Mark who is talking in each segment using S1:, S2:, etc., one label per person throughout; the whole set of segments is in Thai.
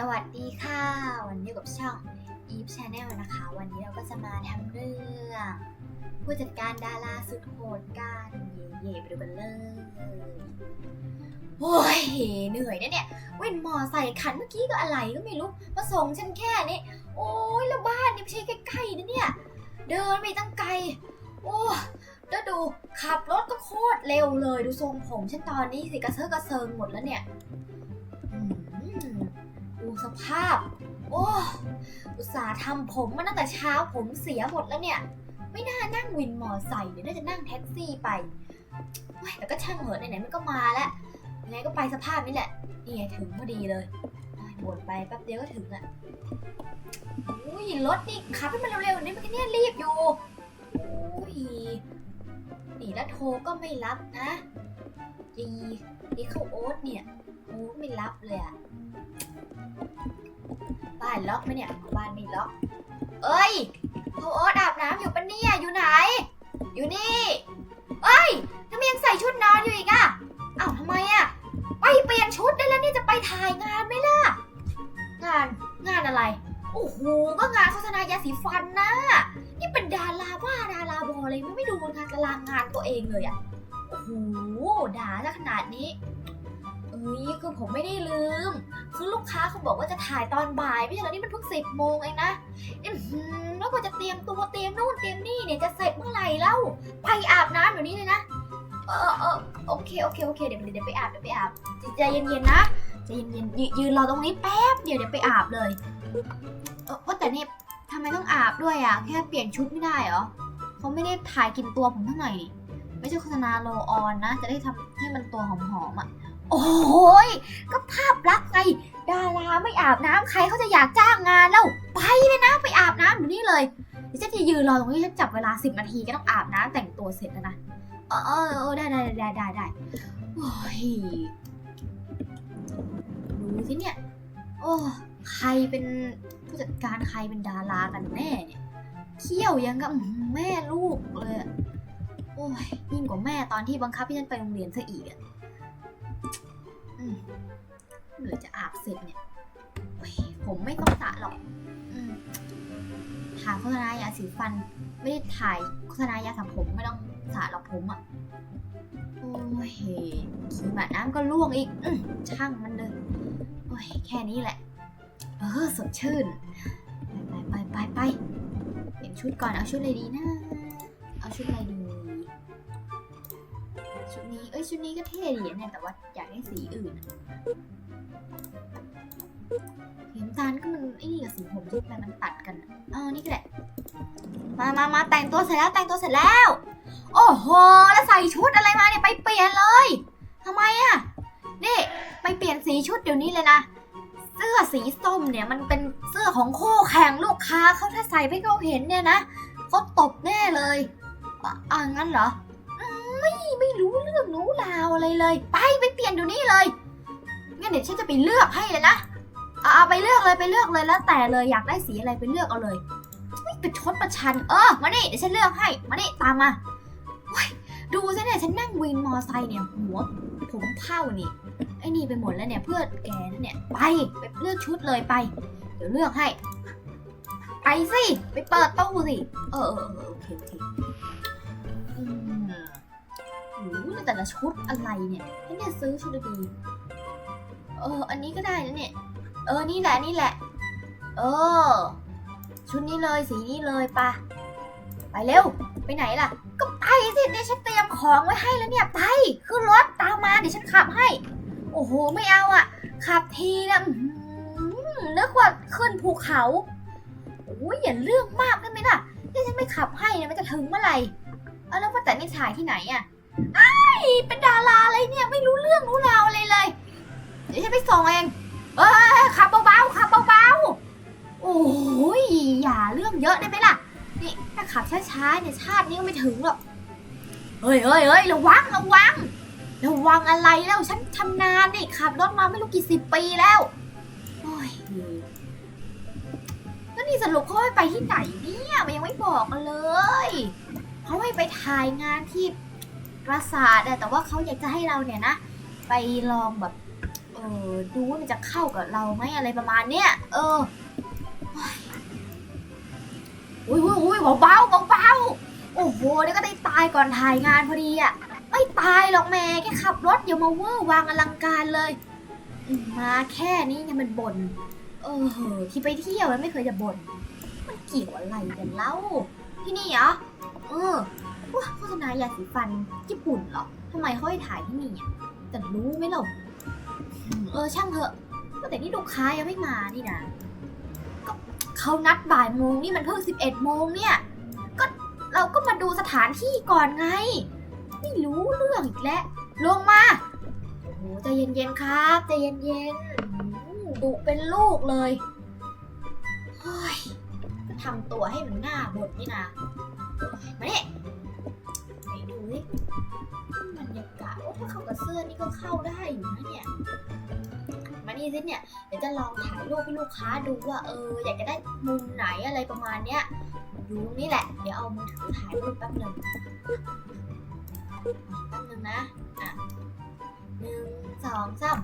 S1: สวัสดีค่ะ วันนี้กับช่อง Eve Channel นะคะ วันนี้เราก็จะมาทำเรื่อง ผู้จัดการดาราสุดโหดกันเย่ๆไปดูกันเลยโอ้ยเหนื่อยนะเนี่ยเว้นมอใส่คันเมื่อกี้ก็อะไรก็ไม่รู้มาส่งฉันแค่นี้โอ้ยแล้วบ้านนี่ไม่ใช่ใกล้ๆนะเนี่ย เดินไปตั้งไกล โอ้แล้วดูขับรถก็โคตรเร็วเลย ดูทรงผมฉันตอนนี้สิกระเซาะกระเซิงหมดแล้วเนี่ย ภาพ โอ้อุตส่าห์ทำผมมาตั้งแต่เช้าผมเสียหมดแล้วเนี่ย ไม่น่านั่งวินมอไซค์เลยน่าจะนั่งแท็กซี่ไปแต่ก็ช่างเหอะไหนๆมันก็มาแล้วยังไงก็ไปสภาพนี้แหละนี่ไงถึงพอดีเลยบ่นไปแป๊บเดียวก็ถึงอะอุ้ยรถนี่ขับให้มันเร็วๆนี่มันก็เนี่ยรีบอยู่อุ้ยนี่แล้วโทรก็ไม่รับนะดีดีเข้าโอ๊ตเนี่ยโอ้ไม่รับเลยอะ บ้านล็อกไหมเนี่ยบ้านไม่ล็อก เอ้ยโทโอ๊ตอาบน้ำอยู่ปะเนี่ยอยู่ไหน อยู่นี่ เอ้ยทำไมยังใส่ชุดนอนอยู่อีกอะอ้าวทำไมอะไปเปลี่ยนชุดได้แล้วนี่จะไปถ่ายงานไหมล่ะ งานงานอะไร โอ้โหก็งานโฆษณายาสีฟันนะนี่เป็นดาราบ้าดาราบอเลยไม่ดูงานตารางงานตัวเองเลยอะโอ้โหด่าซะขนาดนี้เอ้ยคือผมไม่ได้ลืม ลูกค้าเขาบอกว่าจะถ่ายตอนบ่าย ไม่ใช่เหรอนี่มันเพิ่งสิบโมงเองนะอื้อหือแล้วก็จะเตรียมตัวเตรียมนู่นเตรียมนี่เนี่ยจะเสร็จเมื่อไหร่เล่าไปอาบน้ำอยู่นี้เลยนะ เออเออโอเคโอเคโอเคเดี๋ยวเดี๋ยวไปอาบเดี๋ยวไปอาบใจเย็นๆนะใจเย็นๆยืนยืนรอตรงนี้แป๊บเดี๋ยวเดี๋ยวไปอาบเลยเออว่าแต่นี่ทำไมต้องอาบด้วยอะแค่เปลี่ยนชุดไม่ได้เหรอเขาไม่ได้ถ่ายกินตัวผมเท่าไหร่นี่ไม่ใช่โฆษณาโลออนนะ จะได้ทำให้มันตัวหอมๆอะ โอ้ยก็ภาพลักษณ์ไง ดาราไม่อาบน้ำใครเขาจะอยากจ้างงานแล้วไปเลยนะไปอาบน้ำอยู่นี่เลยเดี๋ยวฉันจะยืนรอตรงนี้ฉันจับเวลาสิบนาทีก็ต้องอาบน้ำแต่งตัวเสร็จแล้วนะเออเออเออได้ได้ได้ได้ได้โอ้ยดูสิเนี่ย โอ้ใครเป็นผู้จัดการใครเป็นดารากันแน่เนี่ยเขี้ยวยังกับแม่ลูกเลย โอ้ยยิ่งกว่าแม่ตอนที่บังคับให้ฉันไปโรงเรียนซะอีกอะ อืมเมื่อไหร่จะอาบเสร็จเนี่ยผมไม่ต้องสระหรอกถ่ายโฆษณายาสีฟัน ไม่ได้ถ่ายโฆษณายาสระผมไม่ต้องสระหรอกผมอะ โอ้ยขี่หมาน้ำก็ล่วงอีกอช่างมันเลยโอ้ยแค่นี้แหละ เออสดชื่น ไปไปไปไปไปเปลี่ยนชุดก่อนเอาชุดอะไรดีนะ เอาชุดอะไรดี ชุดนี้ เอ้ย ชุดนี้ก็เท่ดีนะเนี่ยแต่ว่าอยากได้สีอื่นอะสีน้ำตาลก็มันไอ้นี่กับสีผมที่มันมันตัดกันอะเออนี่ก็แหละ มามามาแต่งตัวเสร็จแล้วแต่งตัวเสร็จแล้ว โอ้โห แล้วใส่ชุดอะไรมาเนี่ยไปเปลี่ยนเลยทำไมอะนี่ไปเปลี่ยนสีชุดเดี๋ยวนี้เลยนะเสื้อสีส้มเนี่ยมันเป็นเสื้อของคู่แข่งลูกค้าเขาถ้าใส่ไปเขาเห็นเนี่ยนะเขาตบแน่เลยอะอ่างั้นเหรอ ไม่ไม่รู้เรื่องรู้ราวอะไรเลย ไปไปเปลี่ยนดี๋ยวนี้เลยงั้นเดี๋ยวฉันจะไปเลือกให้เลยนะเอาเอาไปเลือกเลยไปเลือกเลยแล้วแต่เลยอยากได้สีอะไรไปเลือกเอาเลยไม่ไปชดประชันเออมานี่เดี๋ยวฉันเลือกให้มานี่ตามมาโอ้ยดูสิเนี่ยฉันนั่งวินมอไซค์เนี่ยหัวผมเผ้านี่ไอ้นี่ไปหมดแล้วเนี่ยเพื่อแกนั่นเนี่ยไปไปเลือกชุดเลยไป เดี๋ยวเลือกให้ไปสิไปเปิดตู้สิเออเออเออโอเคโอเค ละชุดอะไรเนี่ยฉันเนี่ยซื้อชุดดีเออ อันนี้ก็ได้นะเนี่ย เออ นี่แหละ นี่แหละ เออ ชุดนี้เลย สีนี้เลยปะไปเร็ว ไปไหนล่ะ ก็ไปสิเนี่ยฉันเตรียมของไว้ให้แล้วเนี่ย ไป ขึ้นรถตามมาเดี๋ยวฉันขับให้ โอ้โห ไม่เอาอะ ขับทีนะนึกว่าขึ้นภูเขาโอ้ยอย่าเรื่องมากได้ไหมล่ะนี่ฉันไม่ขับให้เนี่ยมันจะถึงเมื่อไหร่ เอาแล้วว่าแต่นี่ถ่ายที่ไหนอะอ้า เป็นดาราอะไรเนี่ยไม่รู้เรื่องรู้ราวอะไรเลย เดี๋ยวฉันไปส่งเอง เอ้ยขับเบาๆขับเบาๆ โอ้ยอย่าเรื่องเยอะได้ไหมล่ะ นี่ถ้าขับช้าๆเนี่ยชาตินี้ก็ไม่ถึงหรอก เฮ้ยเฮ้ยเฮ้ยระวังระวังระวังอะไรแล้วฉันชำนาญนี่ขับรถมาไม่รู้กี่สิบปีแล้วโอ้ยแล้วนี่สรุปเขาให้ไปที่ไหนเนี่ยมันยังไม่บอกกันเลยเขาให้ไปถ่ายงานที่ ปราสาทอะแต่ว่าเขาอยากจะให้เราเนี่ยนะ ไปลองแบบ เออดูว่ามันจะเข้ากับเราไหมอะไรประมาณเนี้ย เอออุ้ยอุ้ยอุ้ยเบาๆเบาโอ้โหเดี๋ยวก็ได้ตายก่อนถ่ายงานพอดีอะไม่ตายหรอกแม่แค่ขับรถอย่ามาเวอร์วางอลังการเลย มาแค่นี้เนี่ยมันบ่นเออที่ไปเที่ยวแล้วไม่เคยจะบ่นมันเกี่ยวอะไรกันเล่าที่นี่เหรอเออ ว้าโฆษณายาสีฟันญี่ปุ่นเหรอทำไมเขาให้ถ่ายที่นี่อะแต่รู้ไหมล่ะอืมเออช่างเถอะก็แต่นี่ลูกค้ายังไม่มานี่นะก็เขานัดบ่ายโมงนี่มันเพิ่งสิบเอ็ดโมงเนี่ย ก็เราก็มาดูสถานที่ก่อนไง ไม่รู้เรื่องอีกแล้วลงมาโอ้โหใจเย็นๆครับใจเย็นๆดุเป็นลูกเลยเฮ้ยก็ทำตัวให้มันหน้าบดนี่นะมาเนี่ย สิบรรยากาศว่าถ้าเข้ากับเสื้อนี่ก็เข้าได้อยู่นะเนี่ย มานี่สิเนี่ย เดี๋ยวจะลองถ่ายรูปให้ลูกค้าดูว่าเอออยากจะได้มุมไหนอะไรประมาณเนี้ยอยู่ตรงนี้แหละ เดี๋ยวเอามือถือถ่ายรูปแป๊บหนึ่งแป๊บหนึ่งนะอะหนึ่งสองสาม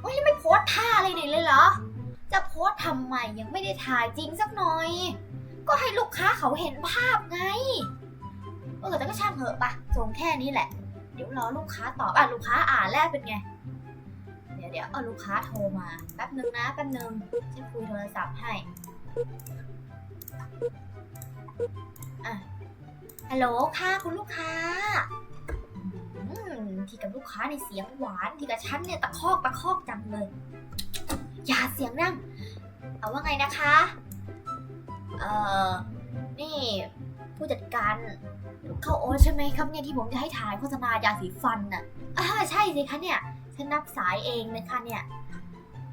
S1: โอ้ยไม่โพสท่าอะไรเลยเลยเหรอ จะโพสทำไมยังไม่ได้ถ่ายจริงสักหน่อย ก็ให้ลูกค้าเขาเห็นภาพไง ออแต่ก็ช่างเถอะปะส่งแค่นี้แหละ เดี๋ยวรอลูกค้าตอบอะลูกค้าอ่านแล้วเป็นไง เดี๋ยวเดี๋ยวเอาลูกค้าโทรมาแป๊บนึงนะแป๊บนึงฉันคุยโทรศัพท์ให้อะฮัลโหลค่ะคุณลูกค้าทีกับลูกค้าในเสียงหวานทีกับฉันเนี่ยตะคอกตะคอกจังเลย อย่าเสียงดังเอาว่าไงนะคะ เอ่อ นี่ผู้จัดการ เข้าโอ๊ตใช่ไหมครับเนี่ยที่ผมจะให้ถ่ายโฆษณายาสีฟันน่ะอ่าใช่สิคะเนี่ยฉันนับสายเองเลยค่ะเนี่ย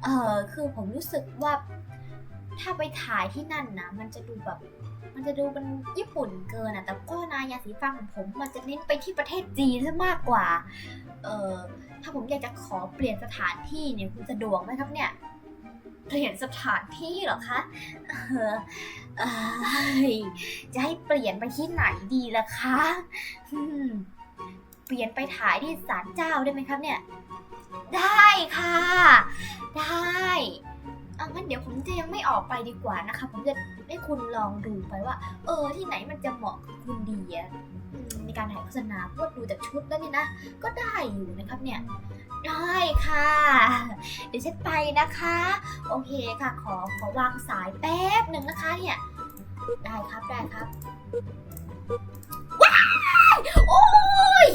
S1: เออคือผมรู้สึกว่า ถ้าไปถ่ายที่นั่นนะมันจะดูแบบ มันจะดูเป็นญี่ปุ่นเกินอะ แต่ก็นายาสีฟันของผมมันจะเน้นไปที่ประเทศจีนซะมากกว่า เออถ้าผมอยากจะขอเปลี่ยนสถานที่เนี่ยคุณสะดวกไหมครับเนี่ย เปลี่ยนสถานที่เหรอคะเออเอยจะให้เปลี่ยนไปที่ไหนดีล่ะคะอืมเปลี่ยนไปถ่ายที่ศาลเจ้าได้ไหมครับเนี่ย ได้ค่ะ ได้เอางั้นเดี๋ยวผมจะยังไม่ออกไปดีกว่านะคะ ผมจะให้คุณลองดูไปว่า เออ ที่ไหนมันจะเหมาะกับคุณดีอะอืมในการถ่ายโฆษณาเพราะว่าดูจากชุดแล้วเนี่ยนะ ก็ได้อยู่นะครับเนี่ย ได้ค่ะเดี๋ยวฉันไปนะคะ โอเคค่ะขอขอวางสายแป๊บหนึ่งนะคะเนี่ยได้ครับได้ครับว้ายโอ้ย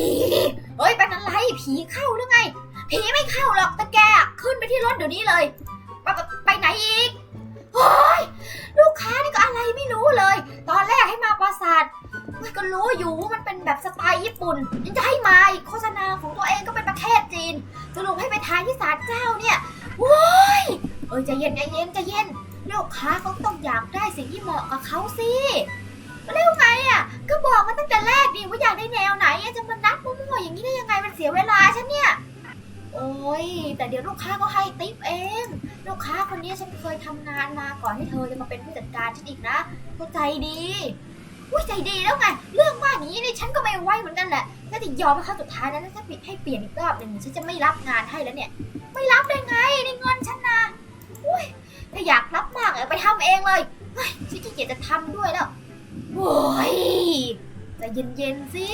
S1: เฮ้ยเป็นอะไรผีเข้าหรือไงผีไม่เข้าหรอกแต่แกขึ้นไปที่รถเดี๋ยวนี้เลยไปไปไหนอีกเฮ้ยลูกค้านี่ก็อะไรไม่รู้เลย ตอนแรกให้มาปราสาทก็รู้อยู่ว่ามันเป็นแบบสไตล์ญี่ปุ่นยังจะให้มาอีกโฆษณาของตัวเองก็เป็นประเทศจีน สรุปให้ไปทานที่ศาลเจ้าเนี่ยโว้ยเอ้ยใจเย็นใจเย็นใจเย็นลูกค้าเขาต้องอยากได้สิ่งที่เหมาะกับเขาสิแล้วไงอะ ก็บอกมาตั้งแต่แรกดิว่าอยากได้แนวไหนจะมานัดมั่วๆอย่างนี้ได้ยังไงมันเสียเวลาฉันเนี่ย โอ้ยแต่เดี๋ยวลูกค้าก็ให้ติปเอง ลูกค้าคนนี้ฉันเคยทำงานมาก่อนที่เธอจะมาเป็นผู้จัดการฉันอีกนะก็ใจดี อุ้ยใจดีแล้วไง เรื่องมากอย่างนี้นี่ฉันก็ไม่ไหวเหมือนกันแหละถ้าจะยอมให้เขาสุดท้ายแล้วถ้าปิดให้เปลี่ยนอีกรอบหนึ่งฉันจะไม่รับงานให้แล้วเนี่ย ไม่รับได้ไงนี่เงินฉันนะอุ้ยถ้าอยากรับมากเอาไปทำเองเลยเฮ้ยฉันขี้เกียจจะทำด้วยแล้วโอ้ยใจเย็นๆสิ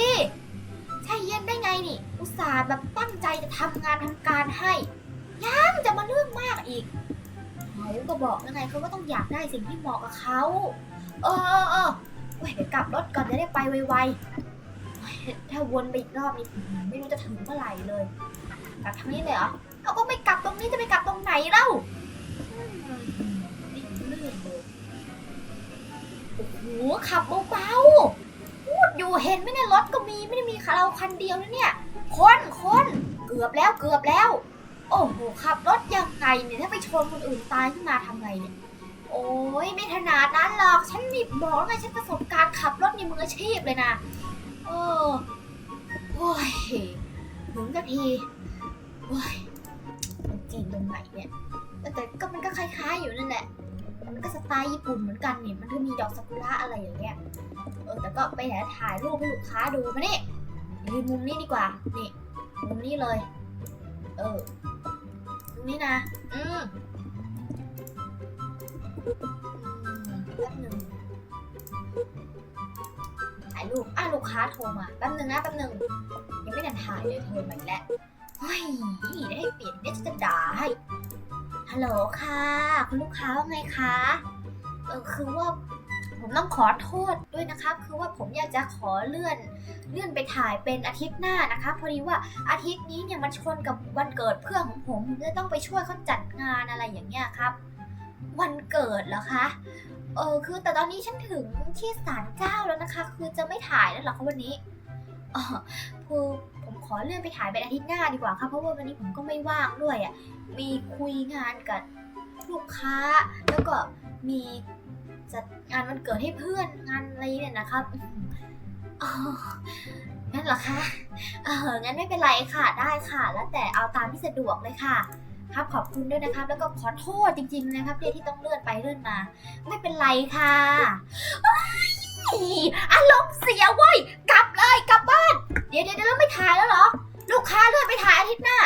S1: ใช่เย็นได้ไงนี่ อุตส่าห์แบบตั้งใจจะทำงานทำการให้ยังจะมาเรื่องมากอีกเขาก็บอกยังไงเขาก็ต้องอยากได้สิ่งที่เหมาะกับเขาเออเออเออ เว้ยเดี๋ยวกลับรถก่อนจะได้ไปไวๆถ้าวนไปอีกรอบนี้ไม่รู้จะถึงเมื่อไหร่เลยกลับทางนี้เลยเหรอเอาก็ไม่กลับตรงนี้จะไปกลับตรงไหนเล่าโอ้โหขับเบาๆพูดอยู่เห็นไหมเนี่ยรถก็มีไม่ได้มีเราคันเดียวนะเนี่ยคนคนเกือบแล้วเกือบแล้ว โอ้โหขับรถยังไงเนี่ยถ้าไปชนคนอื่นตายขึ้นมาทำไงเนี่ย โอ้ยไม่ขนาดนั้นหรอก ฉันนี่บอกแล้วไงฉันประสบการณ์ขับรถในมืออาชีพเลยนะ เออ โอ้ยถึงกันทีโอ้ยมันจีนตรงไหนเนี่ย แต่ก็มันก็คล้ายๆอยู่นั่นแหละ มันก็สไตล์ญี่ปุ่นเหมือนกันเนี่ย มันก็มีดอกซากุระอะไรอย่างเงี้ย เออ แต่ก็ไปไหนถ่ายรูปให้ลูกค้าดูมานี่ยืนมุมนี้ดีกว่า นี่ มุมนี้เลย เออนี่นะ อือืม แป๊บหนึ่งถ่ายรูปอะลูกค้าโทรมาแป๊บหนึ่งนะแป๊บหนึ่งยังไม่ทันถ่ายเลยโทรมาอีกแล้วเฮ้ยได้ให้เปลี่ยนเนี่ยจะด่าให้ฮัลโหลค่ะคุณลูกค้าว่าไงคะเออคือว่าผมต้องขอโทษด้วยนะคะคือว่าผมอยากจะขอเลื่อนเลื่อนไปถ่ายเป็นอาทิตย์หน้านะคะ พอดีว่าอาทิตย์นี้เนี่ยมันชนกับวันเกิดเพื่อนของผมผมจะต้องไปช่วยเขาจัดงานอะไรอย่างเงี้ยครับ วันเกิดเหรอคะ เออคือแต่ตอนนี้ฉันถึงที่ศาลเจ้าแล้วนะคะ คือจะไม่ถ่ายแล้วเหรอคะวันนี้อ๋อคือผมขอเลื่อนไปถ่ายเป็นอาทิตย์หน้าดีกว่าค่ะเพราะว่าวันนี้ผมก็ไม่ว่างด้วยอะมีคุยงานกับลูกค้า แล้วก็มีจัดงานวันเกิดให้เพื่อนงานอะไรเนี่ยนะครับอ๋องั้นเหรอคะเอองั้นไม่เป็นไรค่ะได้ค่ะ แล้วแต่เอาตามที่สะดวกเลยค่ะ ครับ ขอบคุณด้วยนะครับ แล้วก็ขอโทษจริง ๆ นะครับที่ที่ต้องเลื่อนไปเลื่อนมา ไม่เป็นไรค่ะเอ้ยอารมณ์เสียเว้ยกลับเลยกลับบ้าน เดี๋ยวเดี๋ยวเดี๋ยวแล้วไม่ถ่ายแล้วเหรอ ลูกค้าเลื่อนไปถ่ายอาทิตย์หน้า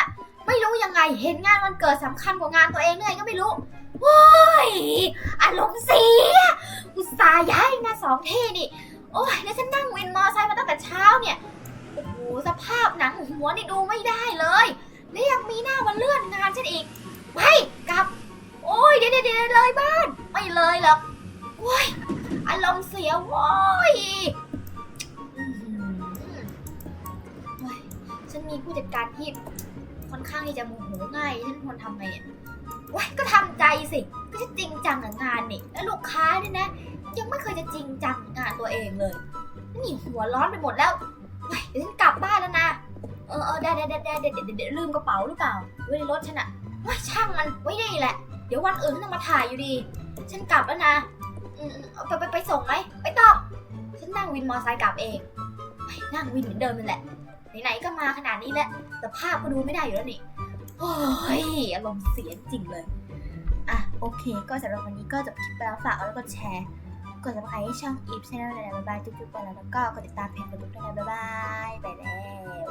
S1: ไม่รู้ยังไงเห็นงานวันเกิดสำคัญกว่างานตัวเองเลยก็ไม่รู้โว้ยอารมณ์เสียอุตส่าห์ย้ายมาสองที่นี่โอ้ยแล้วฉันนั่งวินมอไซค์มาตั้งแต่เช้าเนี่ยโอ้โหสภาพหนังหัวนี่ดูไม่ได้เลย แล้วยังมีหน้ามาเลื่อนงานฉันอีกไปกลับ โอ้ยเดี๋ยวเดี๋ยวเดี๋ยวเลยบ้าน ไม่เลยหรอกโอ้ยอารมณ์เสียโว้ยอื้อหือโอ้ยฉันมีผู้จัดการที่ค่อนข้างที่จะโมโหง่ายฉันควรทำไงอะว้ยก็ทำใจสิ ก็จะจริงจังกับงานนี่แล้วลูกค้าเนี่ยนะ ยังไม่เคยจะจริงจังกับงานตัวเองเลยนี่หัวร้อนไปหมดแล้วเฮ้ยเดี๋ยวฉันกลับบ้านแล้วนะ เออเออได้ได้ได้ได้เดี๋ยวเดี๋ยวเดี๋ยวลืมกระเป๋าหรือเปล่าไว้ในรถฉันอะว่าช่างมันไว้นี่แหละ เดี๋ยววันอื่นฉันจะมาถ่ายอยู่ดี ฉันกลับแล้วนะอืมอืมเอาไปไปไปส่งไหมไม่ต้อฉันนั่งวินมอไซค์กลับเองเฮ้ยนั่งวินเหมือนเดิมนั่นแหละ ไหนๆก็มาขนาดนี้แล้วแต่ภาพก็ดูไม่ได้อยู่แล้วนี่โอ้ยอารมณ์เสียจริงเลย อะโอเค ก็สำหรับวันนี้ก็จบคลิปไปแล้วฝากเอาแล้วก็แชร์กด subscribe ให้ช่อง Eve Channel เลยนะบ๊ายบายจุ๊บๆไปแล้วแล้วก็กดติดตามเพจเฟซบุ๊กด้วยนะบ๊ายบายไปแล้ว